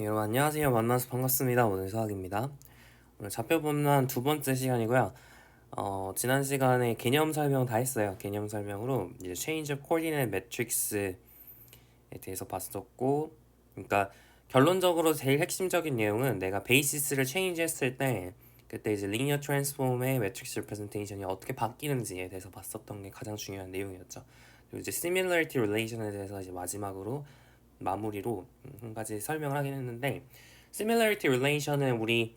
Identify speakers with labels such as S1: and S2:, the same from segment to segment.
S1: 네, 여러분 안녕하세요. 만나서 반갑습니다. 오늘 수학입니다. 오늘 분란 두 번째 시간이고요. 어, 지난 시간에 개념 설명 다 했어요. 개념 설명으로 이제 change coordinate matrix에 대해서 봤었고, 그러니까 결론적으로 제일 핵심적인 내용은 내가 베이시스를 change 했을 때 그때 이제 linear transform의 matrix representation이 어떻게 바뀌는지에 대해서 봤었던 게 가장 중요한 내용이었죠. 그리고 이제 similarity relation에 대해서 이제 마지막으로 마무리로 한 가지 설명을 하긴 했는데 similarity relation은 우리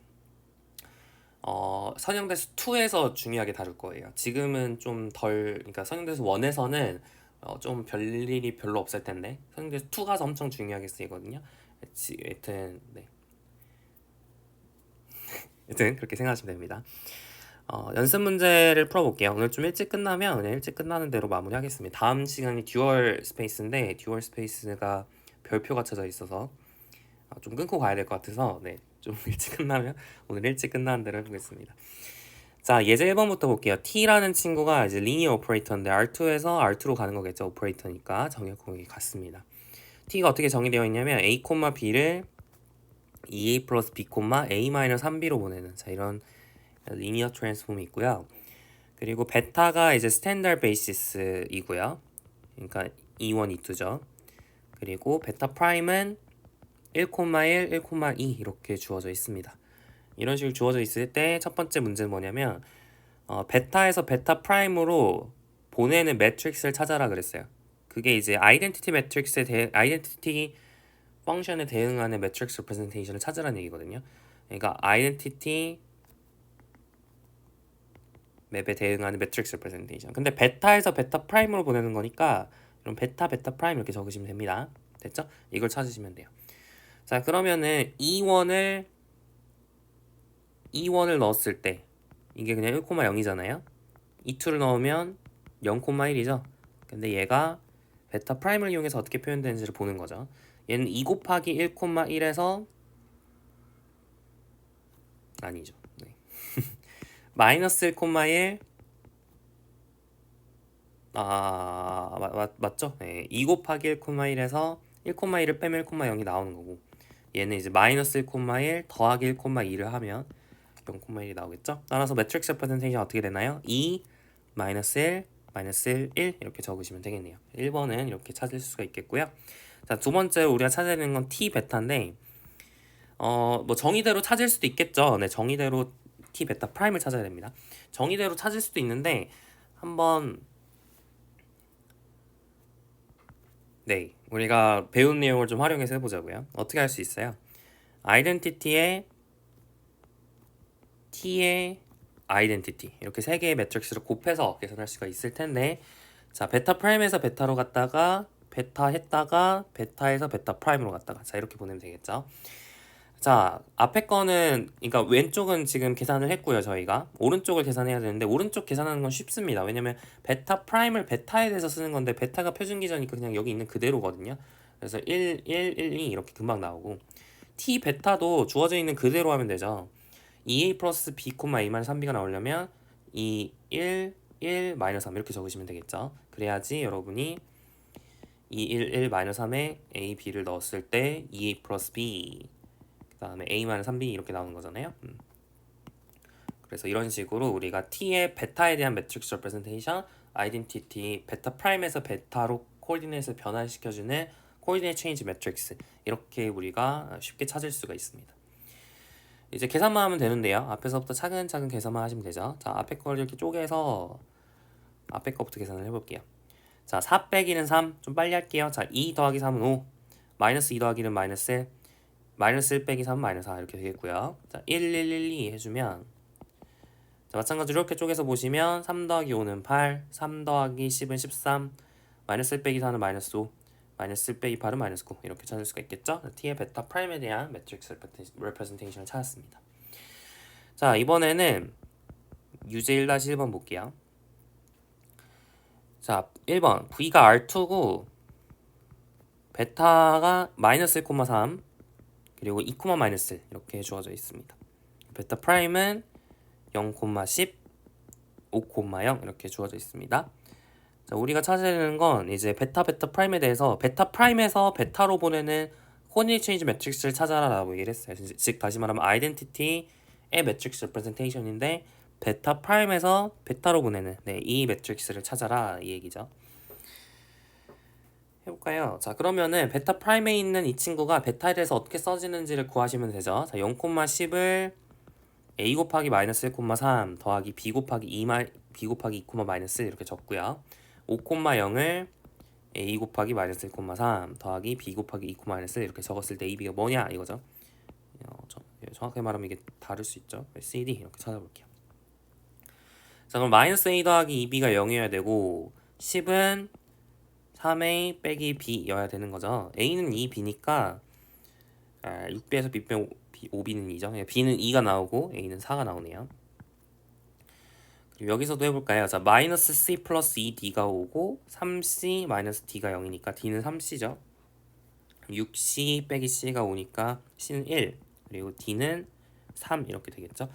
S1: 어, 선형대수 2에서 중요하게 다룰 거예요. 지금은 좀 덜, 그러니까 선형대수 1에서는 어, 좀 별일이 별로 없을 텐데 선형대수 2 가서 엄청 중요하게 쓰이거든요. 지- 여튼 네. 여튼 그렇게 생각하시면 됩니다. 어, 연습 문제를 풀어볼게요. 오늘 좀 일찍 끝나면 그냥 일찍 끝나는 대로 마무리하겠습니다. 다음 시간이 듀얼 스페이스인데 듀얼 스페이스가 별표가 쳐져 있어서 어, 좀 끊고 가야 될 것 같아서 네, 좀 일찍 끝나면 오늘 일찍 끝나는 대로 해보겠습니다. 자, 예제 1번부터 볼게요. t라는 친구가 이제 리니어 오퍼레이터인데 R2에서 R2로 가는 거겠죠. 오퍼레이터니까 정역공이 같습니다. t가 어떻게 정의되어 있냐면 a, b를 2a 플러스 b, a 마이너스 3b로 보내는 자 이런 리니어 트랜스폼이 있고요. 그리고 베타가 이제 스탠다드 베이시스이고요. 그러니까 E1, E2죠. 그리고 베타 프라임은 1,1, 1,2 이렇게 주어져 있습니다. 이런 식으로 주어져 있을 때 첫 번째 문제는 뭐냐면 어, 베타에서 베타 프라임으로 보내는 매트릭스를 찾아라 그랬어요. 그게 이제 아이덴티티 매트릭스에 대해 아이덴티티 펑션에 대응하는 매트릭스 레프레젠테이션을 찾으라는 얘기거든요. 그러니까 아이덴티티 맵에 대응하는 매트릭스 레프레젠테이션. 근데 베타에서 베타 프라임으로 보내는 거니까 그럼 베타 베타 프라임 이렇게 적으시면 됩니다. 됐죠? 이걸 찾으시면 돼요. 자, 그러면은 E1을 E1을 넣었을 때 이게 그냥 1,0이잖아요. E2를 넣으면 0,1이죠. 근데 얘가 베타 프라임을 이용해서 어떻게 표현되는지를 보는 거죠. 얘는 2 곱하기 1,1에서 아니죠. 네. 마이너스 1,1 아, 맞, 맞, 맞죠? 네. 2 곱하기 1,1에서 1,1을 빼면 1,0이 나오는 거고 얘는 이제 마이너스 1,1 더하기 1,2를 하면 0,1이 나오겠죠? 따라서 매트릭스 레프레젠테이션 어떻게 되나요? 2 마이너스 1 마이너스 1, 1 이렇게 적으시면 되겠네요. 1번은 이렇게 찾을 수가 있겠고요. 자, 두 번째 우리가 찾아야 되는 건 t 베타인데 어, 뭐 정의대로 찾을 수도 있겠죠. 네, 정의대로 t 베타 프라임을 찾아야 됩니다. 정의대로 찾을 수도 있는데 한번 네, 우리가 배운 내용을 좀 활용해서 해보자고요. 어떻게 할 수 있어요? 아이덴티티의 t의 아이덴티티 이렇게 세 개의 매트릭스를 곱해서 계산할 수가 있을 텐데 자 베타 프라임에서 베타로 갔다가 베타 했다가 베타에서 베타 프라임으로 갔다가 자 이렇게 보내면 되겠죠. 자 앞에 거는 그러니까 왼쪽은 지금 계산을 했고요 저희가. 오른쪽을 계산해야 되는데 오른쪽 계산하는 건 쉽습니다. 왜냐면 베타 프라임을 베타에 대해서 쓰는 건데 베타가 표준 기전이니까 그냥 여기 있는 그대로거든요. 그래서 1, 1, 1, 2 이렇게 금방 나오고 t 베타도 주어져 있는 그대로 하면 되죠. 2a 플러스 b, a 마이너스 3b가 나오려면 2, 1, 1, 마이너스 3 이렇게 적으시면 되겠죠. 그래야지 여러분이 2, 1, 1, 마이너스 3에 a, b를 넣었을 때 2a 플러스 b. 그 다음에 a 마이너스 3b 이렇게 나오는 거잖아요. 음. 그래서 이런 식으로 우리가 t의 베타에 대한 매트릭스 레프레젠테이션, 아이덴티티 베타 프라임에서 베타로 코디네이트를 변환시켜주는 코디네이트 체인지 매트릭스 이렇게 우리가 쉽게 찾을 수가 있습니다. 이제 계산만 하면 되는데요. 앞에서부터 차근차근 계산만 하시면 되죠. 자, 앞에 걸 이렇게 쪼개서 앞에 거부터 계산을 해볼게요. 자, 4 빼기는 3. 좀 빨리 할게요. 자, 2 더하기 3은 5. 마이너스 2 더하기는 마이너스 1. 마이너스 1 빼기 3 마이너스 4 이렇게 되겠고요. 자, 1, 1, 1, 2 해주면 자, 마찬가지로 이렇게 쪼개서 보시면 3 더하기 5는 8, 3 더하기 10은 13, 마이너스 1 빼기 4는 마이너스 5, 마이너스 1 빼기 8은 마이너스 9 이렇게 찾을 수가 있겠죠? t의 베타 프라임에 대한 매트릭스 레프레젠테이션을 찾았습니다. 자, 이번에는 유제 1-1번 볼게요. 자, 1번 v가 r2고 베타가 마이너스 1,3 그리고 2, 마이너스 이렇게 주어져 있습니다. 베타 프라임은 0,10, 5,0 이렇게 주어져 있습니다. 자, 우리가 되는 건 이제 베타 베타 프라임에 대해서 베타 프라임에서 베타로 보내는 코디네이트 체인지 매트릭스를 찾아라라고 얘기를 했어요. 즉, 즉 다시 말하면 아이덴티티의 매트릭스 레프레젠테이션인데 베타 프라임에서 베타로 보내는 네, 이 매트릭스를 찾아라 이 얘기죠. 해볼까요? 자 그러면은 베타 프라임에 있는 이 친구가 베타에 대해서 어떻게 써지는지를 구하시면 되죠. 자 0,10을 a 곱하기 마이너스 1,3 더하기 b 곱하기 2 마, b 곱하기 2, 마이너스 이렇게 적고요. 5,0을 a 곱하기 마이너스 1,3 더하기 b 곱하기 2, 마이너스 이렇게 적었을 때 a, b가 뭐냐 이거죠. 어, 저, 정확하게 말하면 이게 다를 수 있죠. cd 이렇게 찾아볼게요. 자 그럼 마이너스 a 더하기 2b가 0이어야 되고 10은 3a 빼기 b여야 되는 거죠. a는 2, b니까 아, 6b에서 b 빼면 5b는 2죠. b는 2가 나오고 a는 4가 나오네요. 그리고 여기서도 해볼까요? 자 마이너스 c 플러스 2d가 오고 3c 마이너스 d가 0이니까 d는 3c죠. 6c 빼기 c가 오니까 c는 1 그리고 d는 3 이렇게 되겠죠.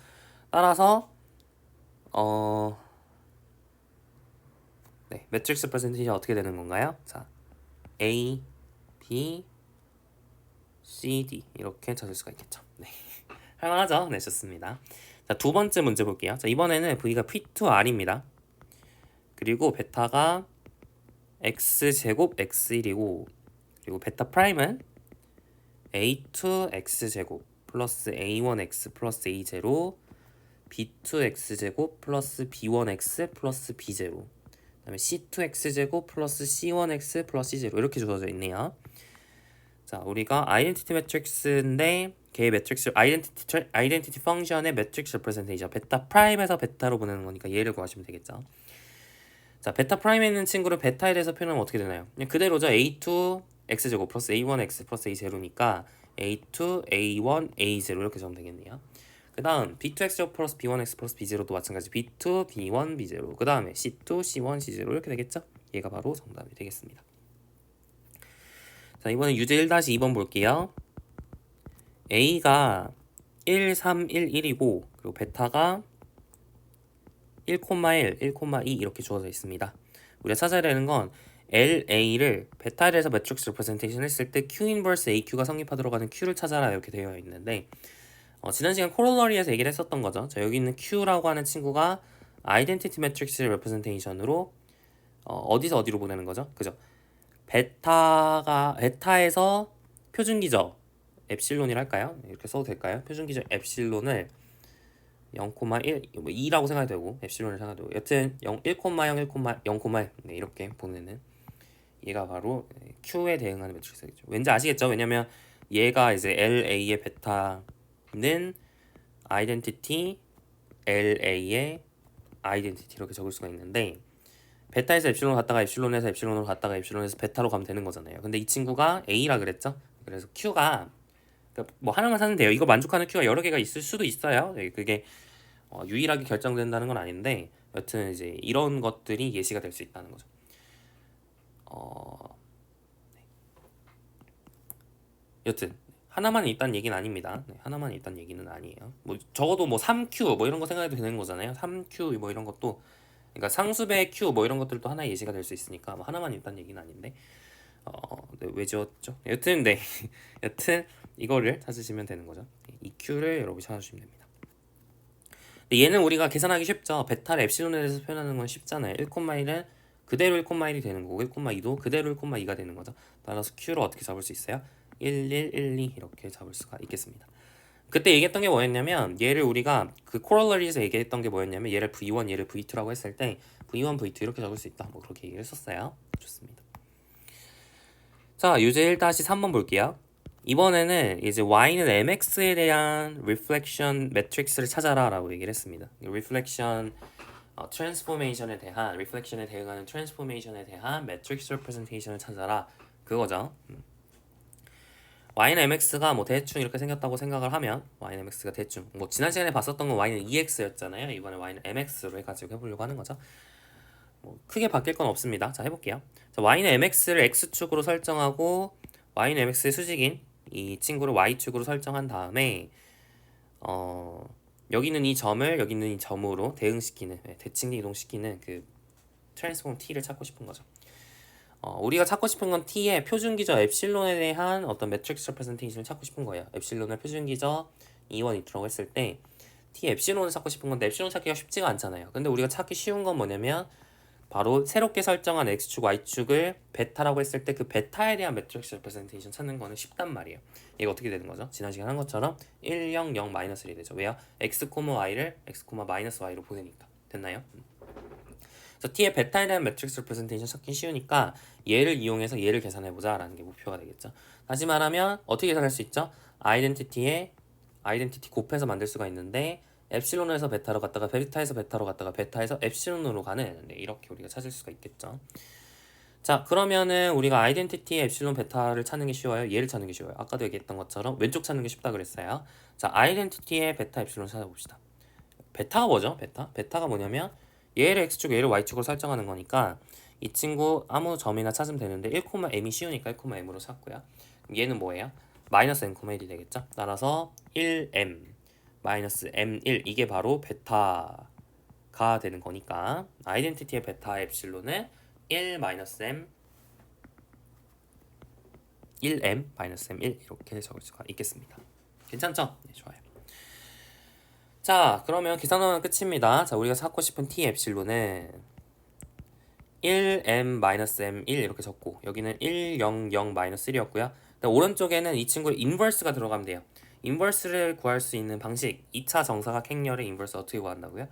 S1: 따라서 어 네, 매트릭스 프레젠테이션 어떻게 되는 건가요? 자, A, B, C, D 이렇게 찾을 수가 있겠죠. 네, 할만하죠? 네, 좋습니다. 자, 두 번째 문제 볼게요. 자, 이번에는 V가 P2R입니다. 그리고 베타가 X 제곱 X1이고 그리고 베타 프라임은 A2 X 제곱 플러스 A1X 플러스 A0 B2X 제곱 플러스 B1X 플러스 B0 그 다음에 C2x 제곱 플러스 C1x 플러스 C0 이렇게 주어져 있네요. 자, 우리가 아이덴티티 매트릭스인데 걔의 매트릭스 아이덴티티 아이덴티티 펑션의 매트릭스 레프레젠테이션 베타 프라임에서 베타로 보내는 거니까 얘를 구하시면 되겠죠. 자, 베타 프라임에 있는 친구를 베타에 대해서 표현하면 어떻게 되나요? 그냥 그대로죠. A2 x 제곱 플러스 A1 x 플러스 A0니까 A2 A1 A0 이렇게 적으면 되겠네요. 그 다음 B2X 플러스 B1X 플러스 B0도 마찬가지 B2, B1, B0 그 다음에 C2, C1, C0 이렇게 되겠죠? 얘가 바로 정답이 되겠습니다. 자 이번엔 유제 1-2번 볼게요. A가 1, 3, 1, 1이고 그리고 베타가 1, 1, 1, 2 이렇게 주어져 있습니다. 우리가 찾아야 되는 건 LA를 베타에 대해서 매트릭스 레프레젠테이션 했을 때 Q 인버스 AQ가 성립하도록 하는 Q를 찾아라 이렇게 되어 있는데 어, 지난 시간 코롤러리에서 얘기를 했었던 거죠. 자, 여기 있는 Q라고 하는 친구가 아이덴티티 매트릭스 레프레젠테이션으로 어, 어디서 어디로 보내는 거죠? 그죠? 베타가 베타에서 표준 기저 엡실론이랄까요? 이렇게 써도 될까요? 표준 기저 엡실론을 0,1 뭐 2라고 생각해도 되고 엡실론을 생각해도 되고 여튼 0, 1,0 1,0,1 네, 이렇게 보내는 얘가 바로 Q에 대응하는 매트릭스겠죠. 왠지 아시겠죠? 왜냐면 얘가 이제 LA의 베타 는 아이덴티티 LA의 아이덴티티 이렇게 적을 수가 있는데 베타에서 엡실론 갔다가 엡실론에서 엡실론으로 갔다가 엡실론에서 베타로 가면 되는 거잖아요. 근데 이 친구가 A라 그랬죠? 그래서 Q가 그러니까 뭐 하나만 사는 데요. 이거 만족하는 Q가 여러 개가 있을 수도 있어요. 네, 그게 어, 유일하게 결정된다는 건 아닌데 여튼 이제 이런 것들이 예시가 될 수 있다는 거죠. 어... 네. 여튼 하나만 있다는 얘기는 아닙니다. 네, 하나만 있다는 얘기는 아니에요. 뭐 적어도 뭐 3Q 뭐 이런 거 생각해도 되는 거잖아요. 3Q 뭐 이런 것도 그러니까 상수배 Q 뭐 이런 것들도 하나의 예시가 될 수 있으니까 뭐 하나만 있다는 얘기는 아닌데 어, 네, 왜 지웠죠? 여튼 네 여튼 이거를 찾으시면 되는 거죠. 이 Q를 여러분이 찾아주시면 됩니다. 얘는 우리가 계산하기 쉽죠. 베타를 엡실론에 대해서 표현하는 건 쉽잖아요. 1,1은 그대로 1,1이 되는 거고 1,2도 그대로 1,2가 되는 거죠. 따라서 Q를 어떻게 잡을 수 있어요? 1112 이렇게 잡을 수가 있겠습니다. 그때 얘기했던 게 뭐였냐면 얘를 우리가 그 코럴러리에서 얘기했던 게 뭐였냐면 얘를 V1 얘를 V2라고 했을 때 V1 V2 이렇게 적을 수 있다. 뭐 그렇게 얘기를 했었어요. 좋습니다. 자 유제 1-3번 볼게요. 이번에는 이제 y는 mx에 대한 reflection 매트릭스를 찾아라 라고 얘기를 했습니다. reflection 어, 트랜스포메이션에 대한 reflection에 대응하는 트랜스포메이션에 대한 매트릭스 레프레젠테이션을 찾아라. 그거죠 음. y는 mx가 뭐 대충 이렇게 생겼다고 생각을 하면 y는 mx가 대충 뭐 지난 시간에 봤었던 건 y는 ex였잖아요. 이번에 y는 mx로 해가지고 해보려고 하는 거죠. 뭐 크게 바뀔 건 없습니다. 자 해볼게요. 자, y는 mx를 x축으로 설정하고 y는 mx의 수직인 이 친구를 y축으로 설정한 다음에 어 여기 있는 이 점을 여기 있는 이 점으로 대응시키는 네, 대칭 이동시키는 그 트랜스폼 t를 찾고 싶은 거죠 어, 우리가 찾고 싶은 건 t의 표준 기저 엡실론에 대한 어떤 매트릭스 레프레젠테이션을 찾고 싶은 거예요. 엡실론을 표준 기저 2원 2투라고 했을 때 t 엡실론을 찾고 싶은 건데 엡실론 찾기가 쉽지가 않잖아요. 근데 우리가 찾기 쉬운 건 뭐냐면 바로 새롭게 설정한 x축, y축을 베타라고 했을 때 그 베타에 대한 매트릭스 레프레젠테이션 찾는 거는 쉽단 말이에요. 이거 어떻게 되는 거죠? 지난 시간 한 것처럼 1, 0, 0, 마이너스 1이 되죠. 왜요? x, y를 x, 마이너스 y로 보내니까. 됐나요? 음. 그래서 t의 베타에 대한 매트릭스 레프레젠테이션 찾기 쉬우니까 얘를 이용해서 얘를 계산해 보자 라는 게 목표가 되겠죠. 다시 말하면 어떻게 계산할 수 있죠? 아이덴티티에 아이덴티티 곱해서 만들 수가 있는데 엡실론에서 베타로 갔다가 베타에서 베타로 갔다가 베타에서 엡실론으로 가는 네, 이렇게 우리가 찾을 수가 있겠죠. 자 그러면은 우리가 아이덴티티 엡실론 베타를 찾는 게 쉬워요. 얘를 찾는 게 쉬워요. 아까도 얘기했던 것처럼 왼쪽 찾는 게 쉽다 그랬어요. 자 아이덴티티의 베타 엡실론 찾아봅시다. 베타가 뭐죠? 베타? 베타가 뭐냐면 얘를 x축, 얘를 y축으로 설정하는 거니까 이 친구 아무 점이나 찾으면 되는데 1,m이 쉬우니까 1,m으로 찾고요. 얘는 뭐예요? 마이너스 n,1이 되겠죠? 따라서 1m 마이너스 m1 이게 바로 베타가 되는 거니까 아이덴티티의 베타 엡실론은 1 마이너스 m 1m 마이너스 m1 이렇게 적을 수가 있겠습니다. 괜찮죠? 네, 좋아요. 자, 그러면 계산하면 끝입니다. 자, 우리가 찾고 싶은 t 엡실론은 1m-m1 이렇게 적고 여기는 1, 0, 0, 1이었고요. 오른쪽에는 이 친구의 인버스가 들어가면 돼요. 인버스를 구할 수 있는 방식 2차 정사각 행렬의 인버스 어떻게 구한다고요?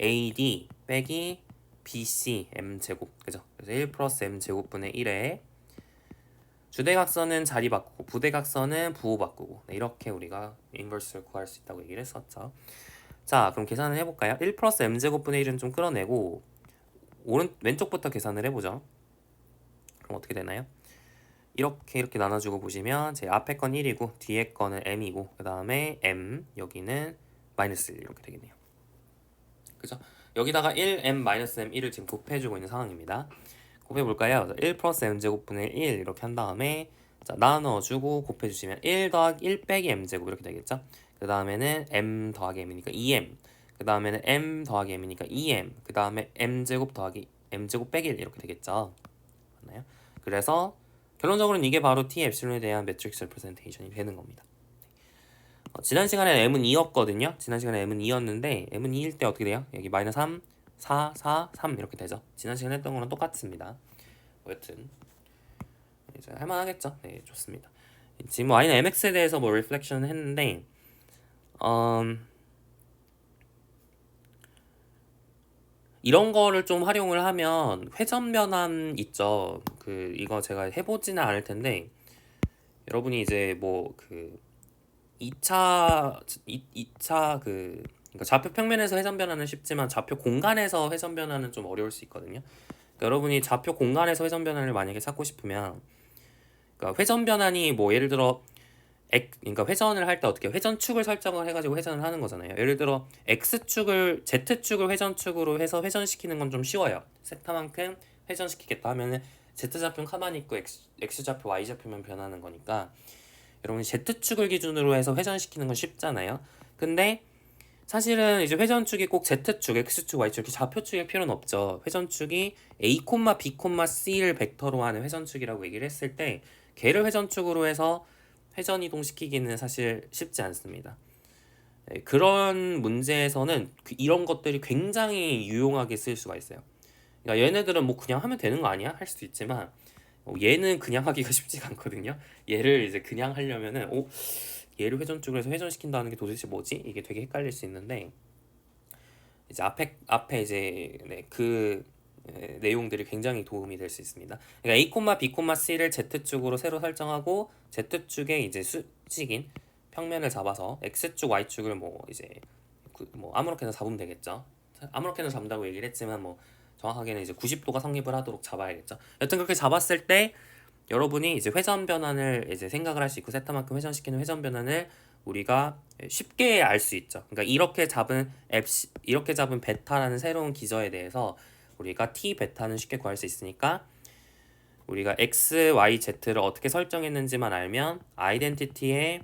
S1: AD 빼기 BC m제곱 그죠? 그래서 1 플러스 m제곱분의 1에 주대각선은 자리 바꾸고 부대각선은 부호 바꾸고 네, 이렇게 우리가 인버스를 구할 수 있다고 얘기를 했었죠. 자 그럼 계산을 해볼까요? 1 플러스 m제곱분의 1은 좀 끌어내고 오른 왼쪽부터 계산을 해보죠. 그럼 어떻게 되나요? 이렇게 이렇게 나눠주고 보시면 제 앞에 건 1이고 뒤에 거는 m이고 그 다음에 m 여기는 마이너스 1 이렇게 되겠네요. 그죠? 여기다가 1m-m1을 지금 곱해주고 있는 상황입니다. 곱해볼까요? 1 플러스 m제곱분의 1 이렇게 한 다음에 자, 나눠주고 곱해주시면 1 더하기 1 빼기 m제곱 이렇게 되겠죠? 그 다음에는 m 더하기 m이니까 2m 그 다음에는 m 더하기 m이니까 2m 그 다음에 m제곱 더하기 m제곱 빼기 1 이렇게 되겠죠? 맞나요? 그래서 결론적으로는 이게 바로 t 엡실론에 대한 매트릭스 레프레젠테이션이 되는 겁니다. 어, 지난 시간에 m은 2였거든요. 지난 시간에 m은 2였는데 m은 2일 때 어떻게 돼요? 여기 마이너스 3, 4, 4, 3 이렇게 되죠. 지난 시간에 했던 거랑 똑같습니다. 뭐 여튼 이제 할만하겠죠. 네, 좋습니다. 지금 y는 mx에 대해서 뭐 리플렉션 했는데 음, 이런 거를 좀 활용을 하면 회전 변환 있죠. 그 이거 제가 해보지는 않을 텐데 여러분이 이제 뭐 그 2차 2, 차 그 그러니까 좌표 평면에서 회전 변환은 쉽지만 좌표 공간에서 회전 변환은 좀 어려울 수 있거든요. 그러니까 여러분이 좌표 공간에서 회전 변환을 만약에 찾고 싶으면 그러니까 회전 변환이 뭐 예를 들어 X, 그러니까 회전을 할 때 어떻게 회전축을 설정을 해가지고 회전을 하는 거잖아요. 예를 들어 x축을 z축을 회전축으로 해서 회전시키는 건 좀 쉬워요. 세타만큼 회전시키겠다 하면은 z좌표는 가만히 있고 x, x좌표 y좌표만 변하는 거니까 여러분이 z축을 기준으로 해서 회전시키는 건 쉽잖아요. 근데 사실은 이제 회전축이 꼭 z축, x축, y축 이렇게 좌표축일 필요는 없죠. 회전축이 a, b, c를 벡터로 하는 회전축이라고 얘기를 했을 때 걔를 회전축으로 해서 회전 이동시키기는 사실 쉽지 않습니다. 네, 그런 문제에서는 그 이런 것들이 굉장히 유용하게 쓰일 수가 있어요. 그러니까 얘네들은 뭐 그냥 하면 되는 거 아니야? 할 수도 있지만 어, 얘는 그냥 하기가 쉽지가 않거든요. 얘를 이제 그냥 하려면은 어, 얘를 회전축으로 해서 회전시킨다는 게 도대체 뭐지? 이게 되게 헷갈릴 수 있는데 이제 앞에 앞에 이제 네, 그 네, 내용들이 굉장히 도움이 될 수 있습니다. 그러니까 A, B, C를 Z축으로 새로 설정하고 Z축에 이제 수직인 평면을 잡아서 X축, Y축을 뭐 이제 그 뭐 아무렇게나 잡으면 되겠죠. 아무렇게나 잡는다고 얘기를 했지만 뭐 정확하게는 이제 90도가 성립을 하도록 잡아야겠죠. 여튼 그렇게 잡았을 때 여러분이 이제 회전 변환을 이제 생각을 할 수 있고 세타만큼 회전시키는 회전 변환을 우리가 쉽게 알 수 있죠. 그러니까 이렇게 잡은 앱 이렇게 잡은 베타라는 새로운 기저에 대해서 우리가 t 베타는 쉽게 구할 수 있으니까 우리가 x, y, z를 어떻게 설정했는지만 알면 아이덴티티의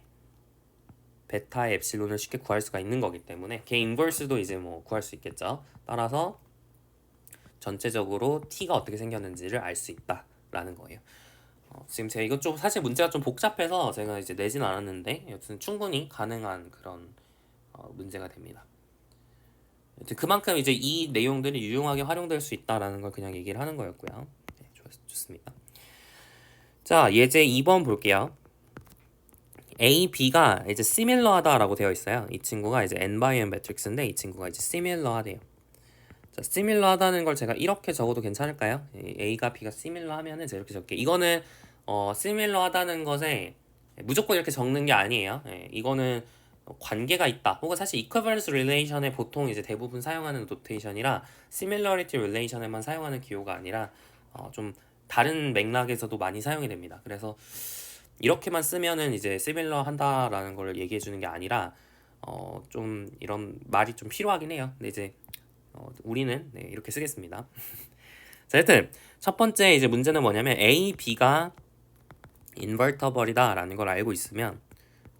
S1: 베타의 엡실론을 쉽게 구할 수가 있는 거기 때문에 걔 인버스도 이제 뭐 구할 수 있겠죠. 따라서 전체적으로 t가 어떻게 생겼는지를 알 수 있다. 라는 거예요. 어, 지금 제가 이것 좀 사실 문제가 좀 복잡해서 제가 이제 내진 않았는데 여튼 충분히 가능한 그런 어, 문제가 됩니다. 그만큼 이제 이 내용들이 유용하게 활용될 수 있다라는 걸 그냥 얘기를 하는 거였고요. 네, 좋, 좋습니다. 자, 예제 2번 볼게요. A, B가 이제 similar하다라고 되어 있어요. 이 친구가 이제 n by n 매트릭스인데 이 친구가 이제 similar하대요. 자, similar하다는 걸 제가 이렇게 적어도 괜찮을까요? A가 B가 similar 하면은 제가 이렇게 적게. 이거는 어, similar하다는 것에 무조건 이렇게 적는 게 아니에요. 예, 이거는 관계가 있다. 혹은 사실 equivalence relation에 보통 이제 대부분 사용하는 노테이션이라 similarity relation에만 사용하는 기호가 아니라 어, 좀 다른 맥락에서도 많이 사용이 됩니다. 그래서 이렇게만 쓰면은 이제 similar 한다라는 걸 얘기해 주는 게 아니라 어, 좀 이런 말이 좀 필요하긴 해요. 근데 이제 어, 우리는 네, 이렇게 쓰겠습니다. 자, 하여튼 첫 번째 이제 문제는 뭐냐면 A, B가 invertible이다라는 걸 알고 있으면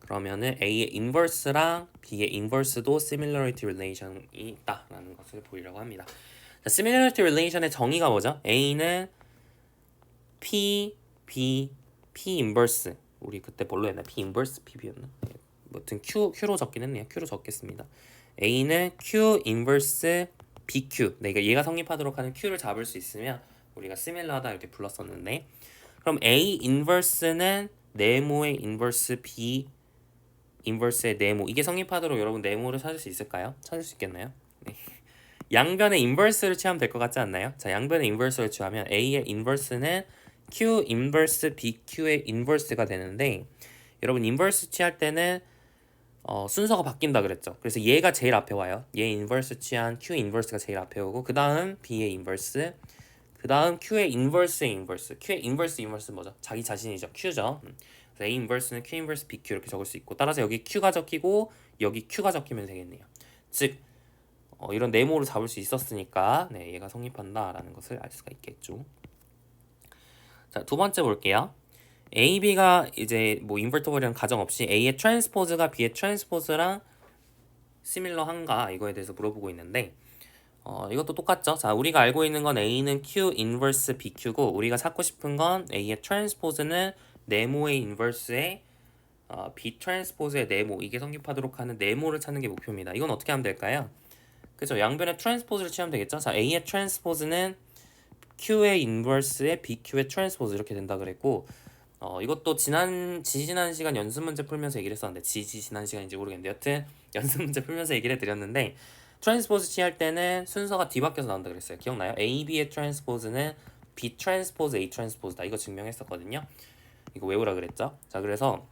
S1: 그러면은 A의 inverse랑 B의 inverse도 similarity relation이 있다라는 것을 보이려고 합니다. 자, similarity relation의 정의가 뭐죠? A는 P, B, P inverse. 우리 그때 뭘로 했나? P inverse? 네, 뭐든 Q, Q로 적긴 했네요. Q로 적겠습니다. A는 Q inverse BQ. 네, 그러니까 얘가 성립하도록 하는 Q를 잡을 수 있으면 우리가 similar하다 이렇게 불렀었는데 그럼 A inverse는 네모의 inverse B inverse의 네모 이게 성립하도록 여러분 네모를 찾을 수 있을까요? 찾을 수 있겠나요? 네. 양변의 inverse를 취하면 될 것 같지 않나요? 자, 양변의 inverse를 취하면 A의 inverse는 Q inverse BQ의 inverse가 되는데 여러분 inverse 취할 때는 어, 순서가 바뀐다 그랬죠. 그래서 얘가 제일 앞에 와요. 얘 인버스 취한 Q 인버스가 제일 앞에 오고 그 다음 B의 인버스 그 다음 Q의 인버스의 인버스 Q의 인버스 인버스 뭐죠? 자기 자신이죠. Q죠. 음. 그래서 A 인버스는 Q 인버스 BQ 이렇게 적을 수 있고 따라서 여기 Q가 적히고 여기 Q가 적히면 되겠네요. 즉 어, 이런 네모를 잡을 수 있었으니까 네, 얘가 성립한다라는 것을 알 수가 있겠죠. 자, 두 번째 볼게요. A, B가 이제 뭐 인버터블이랑 가정 없이 A의 트랜스포즈가 B의 트랜스포즈랑 시밀러한가 이거에 대해서 물어보고 있는데 어, 이것도 똑같죠. 자, 우리가 알고 있는 건 A는 Q 인버스 BQ고 우리가 찾고 싶은 건 A의 트랜스포즈는 네모의 인버스의 어, B 트랜스포즈의 네모 이게 성립하도록 하는 네모를 찾는 게 목표입니다. 이건 어떻게 하면 될까요? 그죠? 양변의 트랜스포즈를 취하면 되겠죠. 자, A의 트랜스포즈는 Q의 인버스의 BQ의 트랜스포즈 이렇게 된다 그랬고 어 이것도 지난 지지난 시간 연습 문제 풀면서 얘기를 했었는데 지지 지난 시간인지 모르겠는데 여튼 연습 문제 풀면서 얘기를 해드렸는데 트랜스포즈 취할 때는 순서가 뒤바뀌어서 나온다 그랬어요 기억나요? A, B의 트랜스포즈는 B 트랜스포즈 A 트랜스포즈다 이거 증명했었거든요 이거 외우라 그랬죠 자 그래서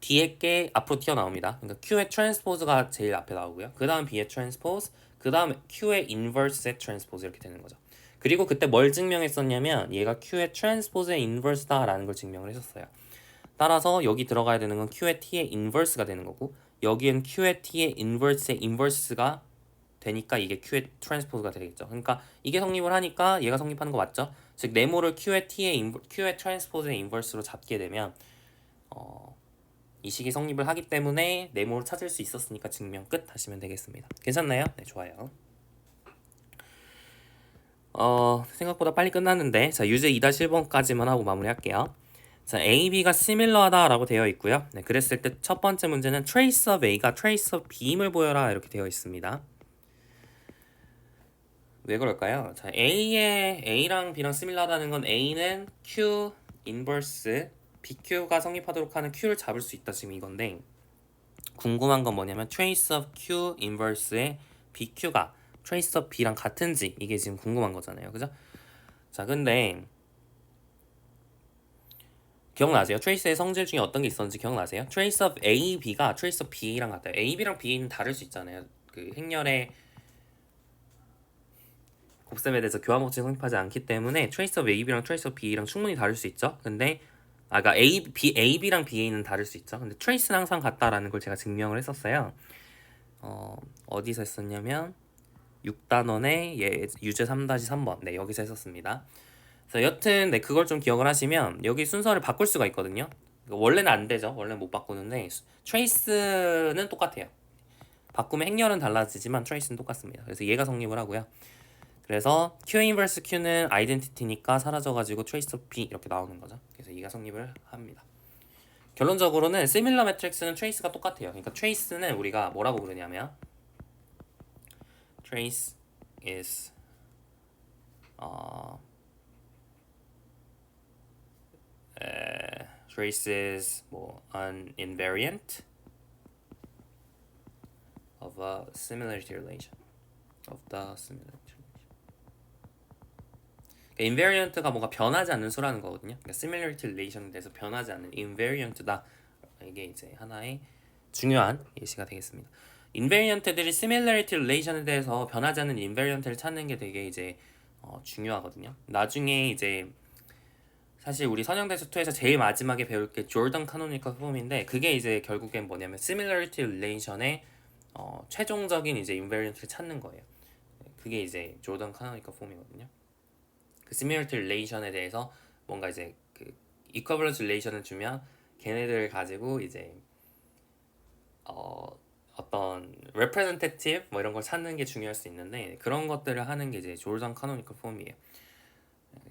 S1: 뒤에 게 앞으로 튀어나옵니다 그러니까 Q의 트랜스포즈가 제일 앞에 나오고요 그 다음 B의 트랜스포즈 그 다음 Q의 트랜스포즈 이렇게 되는 거죠 그리고 그때 뭘 증명했었냐면 얘가 Q의 트랜스포즈의 인버스다라는 걸 증명을 했었어요. 따라서 여기 들어가야 되는 건 Q의 T의 인버스가 되는 거고 여기엔 Q의 T의 인버스의 인버스가 되니까 이게 Q의 트랜스포즈가 되겠죠. 그러니까 이게 성립을 하니까 얘가 성립하는 거 맞죠? 즉 네모를 Q의 T의 인버, Q의 트랜스포즈의 인버스로 잡게 되면 어, 이 식이 성립을 하기 때문에 네모를 찾을 수 있었으니까 증명 끝 하시면 되겠습니다. 괜찮나요? 네, 좋아요. 어, 생각보다 빨리 끝났는데 자 유제 2-1번까지만 하고 마무리할게요. 자 A, B가 similar하다라고 되어 있고요. 네, 그랬을 때 첫 번째 문제는 trace of A가 trace of B임을 보여라 이렇게 되어 있습니다. 왜 그럴까요? 자 A의 A랑 B랑 similar하다는 건 A는 Q inverse BQ가 성립하도록 하는 Q를 잡을 수 있다 지금 이건데 궁금한 건 뭐냐면 trace of Q inverse의 BQ가 트레이스 업 B랑 같은지 이게 지금 궁금한 거잖아요. 그죠? 자, 근데 기억나세요? 트레이스의 성질 중에 어떤 게 있었는지 기억나세요? 트레이스 업 A, B가 트레이스 업 B랑 같아요. A, B랑 B는 다를 수 있잖아요. 그 행렬의 곱셈에 대해서 교환 법칙 성립하지 않기 때문에 트레이스 업 A, B랑 충분히 다를 수 있죠. 근데 아까 A, B, A, B랑 B는 다를 수 있죠. 근데 트레이스는 항상 같다라는 걸 제가 증명을 했었어요. 어, 어디서 했었냐면 6단원의 예, 유제 3-3번 네 여기서 했었습니다. 그래서 여튼 네 그걸 좀 기억을 하시면 여기 순서를 바꿀 수가 있거든요. 원래는 안 되죠. 원래 못 바꾸는데 트레이스는 똑같아요. 바꾸면 행렬은 달라지지만 트레이스는 똑같습니다. 그래서 얘가 성립을 하고요. 그래서 Q 인버스 Q는 아이덴티티니까 사라져가지고 trace of B 이렇게 나오는 거죠. 그래서 이가 성립을 합니다. 결론적으로는 similar matrix는 trace가 똑같아요. 그러니까 trace는 우리가 뭐라고 부르냐면 trace is 어, 에, trace is 뭐 an invariant of a similarity relation of the similarity. 그러니까 invariant가 뭔가 변하지 않는 수라는 거거든요. 그러니까 similarity relation에 대해서 변하지 않는 invariant다. 이게 이제 하나의 중요한 예시가 되겠습니다. invariant들이 similarity relation에 대해서 변하지 않는 invariant를 찾는 게 되게 이제 어, 중요하거든요. 나중에 이제 사실 우리 선형대수 2에서 제일 마지막에 배울 게 조던 카노니컬 폼인데 그게 이제 결국엔 뭐냐면 similarity relation의 어, 최종적인 이제 invariant를 찾는 거예요. 그게 이제 조던 카노니컬 폼이거든요. 그 similarity relation에 대해서 뭔가 이제 그 equivalence relation을 주면 걔네들을 가지고 이제 어 어떤 representative 뭐 이런 걸 찾는 게 중요할 수 있는데 그런 것들을 하는 게 이제 조던 카노니컬 폼이에요.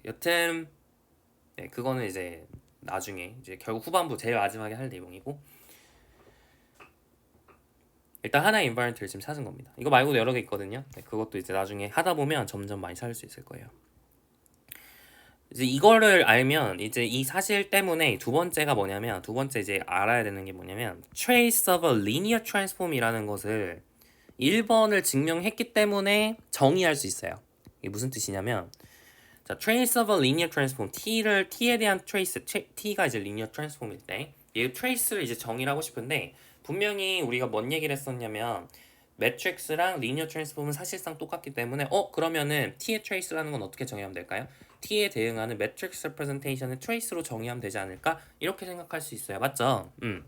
S1: 여튼 네, 그거는 이제 나중에 이제 결국 후반부 제일 마지막에 할 내용이고 일단 하나의 인바이런트를 지금 찾은 겁니다. 이거 말고도 여러 개 있거든요. 네, 그것도 이제 나중에 하다 보면 점점 많이 찾을 수 있을 거예요. 이제 이거를 알면 이제 이 사실 때문에 두 번째가 뭐냐면 두 번째 이제 알아야 되는 게 뭐냐면 trace of a linear transform이라는 것을 1번을 증명했기 때문에 정의할 수 있어요. 이게 무슨 뜻이냐면 자, trace of a linear transform t를 t에 대한 trace t가 이제 linear transform일 때이 trace를 이제 정의를 하고 싶은데 분명히 우리가 뭔 얘기를 했었냐면 매트릭스랑 리니어 트랜스폼은 사실상 똑같기 때문에 어 그러면은 t의 trace라는 건 어떻게 정의하면 될까요? t에 대응하는 매트릭스 레프레젠테이션을 trace로 정의하면 되지 않을까? 이렇게 생각할 수 있어요. 맞죠? 음.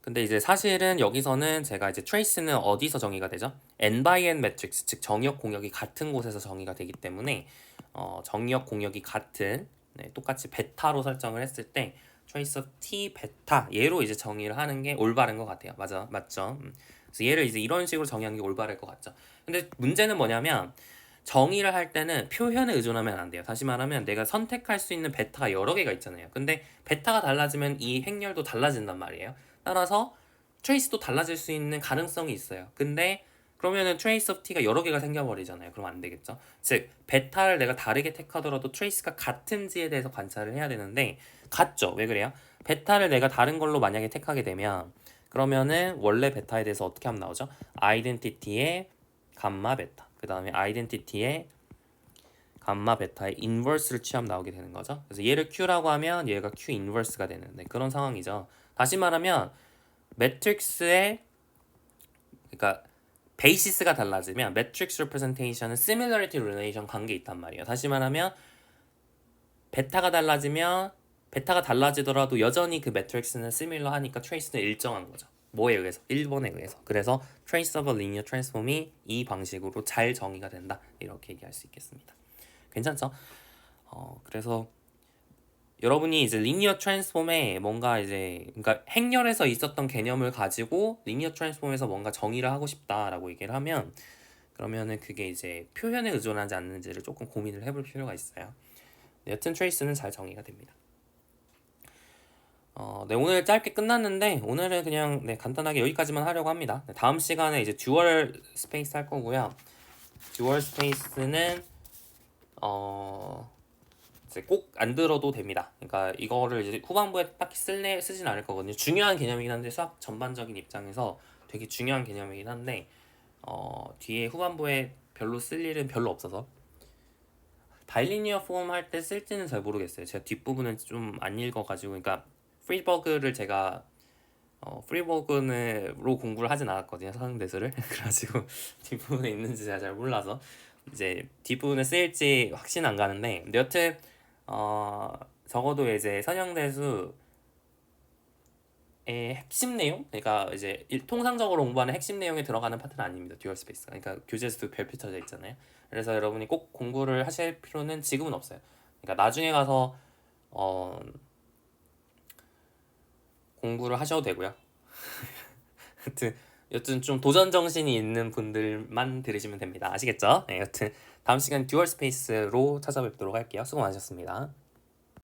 S1: 근데 이제 사실은 여기서는 제가 이제 trace는 어디서 정의가 되죠? n by n 매트릭스 즉 정역 공역이 같은 곳에서 정의가 되기 때문에 어, 정역 공역이 같은 네, 똑같이 베타로 설정을 했을 때 trace of t 베타 얘로 이제 정의를 하는 게 올바른 것 같아요. 맞아, 맞죠? 음. 그래서 얘를 이제 이런 식으로 정의하는 게 올바를 것 같죠. 근데 문제는 뭐냐면 정의를 할 때는 표현에 의존하면 안 돼요. 다시 말하면 내가 선택할 수 있는 베타가 여러 개가 있잖아요. 근데 베타가 달라지면 이 행렬도 달라진단 말이에요. 따라서 트레이스도 달라질 수 있는 가능성이 있어요. 근데 그러면은 트레이스 오브 t가 여러 개가 생겨버리잖아요. 그럼 안 되겠죠. 즉 베타를 내가 다르게 택하더라도 트레이스가 같은지에 대해서 관찰을 해야 되는데 같죠. 왜 그래요? 베타를 내가 다른 걸로 만약에 택하게 되면 그러면은 원래 베타에 대해서 어떻게 하면 나오죠? 아이덴티티의 감마 베타. 그 다음에 아이덴티티의 감마 베타의 인버스를 취하면 나오게 되는 거죠. 그래서 얘를 Q라고 하면 얘가 Q 인버스가 되는 네, 그런 상황이죠. 다시 말하면 매트릭스의 그러니까 베이시스가 달라지면 매트릭스 레프레젠테이션은 시밀러리티 릴레이션 관계에 있단 말이에요. 다시 말하면 베타가 달라지면 베타가 달라지더라도 여전히 그 매트릭스는 시밀러 하니까 트레이스는 일정한 거죠. 뭐에 의해서? 1번에 의해서. 그래서 a linear transform이 이 방식으로 잘 정의가 된다. 이렇게 얘기할 수 있겠습니다. 괜찮죠? 어, 그래서 여러분이 이제 리니어 트랜스폼에 뭔가 이제 그러니까 행렬에서 있었던 개념을 가지고 리니어 트랜스폼에서 뭔가 정의를 하고 싶다라고 얘기를 하면 그러면은 그게 이제 표현에 의존하지 않는지를 조금 고민을 해볼 필요가 있어요. 네, 여튼 트레이스는 잘 정의가 됩니다. 어, 네 오늘 짧게 끝났는데 오늘은 그냥 네, 간단하게 여기까지만 하려고 합니다. 네, 다음 시간에 이제 듀얼 스페이스 할 거고요. 듀얼 스페이스는 어 이제 꼭 안 들어도 됩니다. 그러니까 이거를 이제 후반부에 딱히 쓸래 쓰진 않을 거거든요. 중요한 개념이긴 한데 수학 전반적인 입장에서 되게 중요한 개념이긴 한데 어, 뒤에 후반부에 별로 쓸 일은 별로 없어서 바이리니어 폼 할 때 쓸지는 잘 모르겠어요. 제가 뒷부분은 좀 안 읽어가지고 그러니까 프리버그를 제가 어, 프리버그로 공부를 하진 않았거든요. 서능대수를 그래가지고 뒷부분에 있는지 제가 잘 몰라서 이제 뒷부분에 쓰일지 확신 안 가는데 여튼 어 적어도 이제 선형대수의 핵심 내용? 그러니까 이제 일- 통상적으로 공부하는 핵심 내용에 들어가는 파트는 아닙니다. 듀얼 스페이스가 그러니까 교재에서도 별표쳐져 있잖아요. 그래서 여러분이 꼭 공부를 하실 필요는 지금은 없어요. 그러니까 나중에 가서 어 공부를 하셔도 되고요. 하여튼 여튼 좀 도전 정신이 있는 분들만 들으시면 됩니다. 아시겠죠? 네, 여튼 다음 시간 듀얼 스페이스로 찾아뵙도록 할게요. 수고 많으셨습니다.